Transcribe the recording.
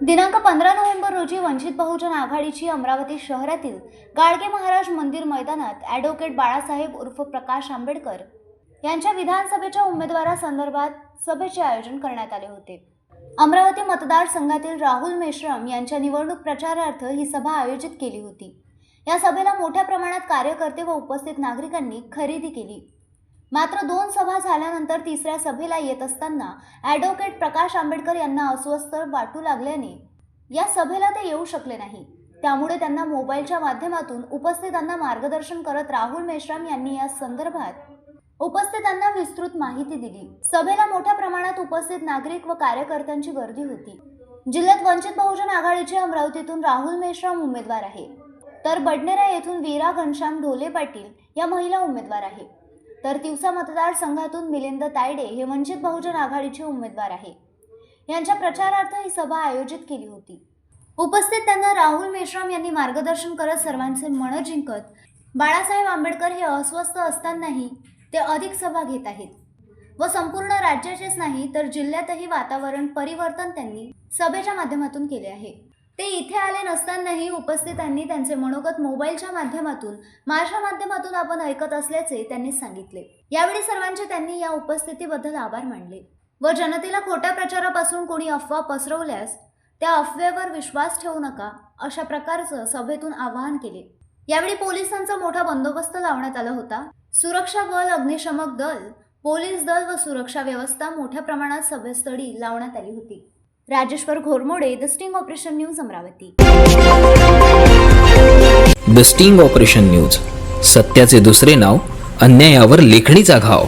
दिनांक पंधरा नोव्हेंबर रोजी वंचित बहुजन आघाडीची अमरावती शहरातील गाडगे महाराज मंदिर मैदानात ॲडव्होकेट बाळासाहेब उर्फ प्रकाश आंबेडकर यांच्या विधानसभेच्या उमेदवारासंदर्भात सभेचे आयोजन करण्यात आले होते. अमरावती मतदारसंघातील राहुल मेश्राम यांच्या निवडणूक प्रचारार्थ ही सभा आयोजित केली होती. या सभेला मोठ्या प्रमाणात कार्यकर्ते व उपस्थित नागरिकांनी खरेदी केली. मात्र दोन सभा झाल्यानंतर तिसऱ्या सभेला येत असताना ॲडव्होकेट प्रकाश आंबेडकर यांना अस्वस्थ वाटू लागल्याने या सभेला ते येऊ शकले नाही. त्यामुळे त्यांना मोबाईलच्या माध्यमातून उपस्थितांना मार्गदर्शन करत राहुल मेश्राम यांनी या संदर्भात उपस्थितांना विस्तृत माहिती दिली. सभेला मोठ्या प्रमाणात उपस्थित नागरिक व कार्यकर्त्यांची गर्दी होती. जिल्ह्यात वंचित बहुजन आघाडीचे अमरावतीतून राहुल मेश्राम उमेदवार आहे. तर बडनेरा येथून वीरा घनश्याम ढोले पाटील या महिला उमेदवार आहे तर तिवसा मतदारसंघातून मिलिंद तायडे हे वंचित बहुजन आघाडीचे उमेदवार आहे यांच्या प्रचारार्थ ही सभा आयोजित केली होती. उपस्थित त्यांना राहुल मेश्राम यांनी मार्गदर्शन करत सर्वांचे मन जिंकत बाळासाहेब आंबेडकर हे अस्वस्थ असतानाही ते अधिक सभा घेत आहेत. व संपूर्ण राज्याचेच नाही तर जिल्ह्यातही वातावरण परिवर्तन त्यांनी सभेच्या माध्यमातून केले आहे. ते इथे आले नसतानाही उपस्थितांनी त्यांचे मनोगत मोबाईलच्या माध्यमातून माझ्या माध्यमातून आपण ऐकत असल्याचे त्यांनी सांगितले. यावेळी सर्वांचे त्यांनी या उपस्थितीबद्दल आभार मानले. व जनतेला खोट्या प्रचारापासून कोणी अफवा पसरवल्यास त्या अफवेवर विश्वास ठेवू नका अशा प्रकारचं सभेतून आवाहन केले. यावेळी पोलिसांचा मोठा बंदोबस्त लावण्यात आला होता. सुरक्षा बल अग्निशमक दल पोलीस दल व सुरक्षा व्यवस्था मोठ्या प्रमाणात सभेस्थळी लावण्यात आली होती. Rajeshwar Ghormode the sting operation news Amravati. The sting operation news सत्याचे दुसरे नाव अन्यायावर लेखणीचा घाव.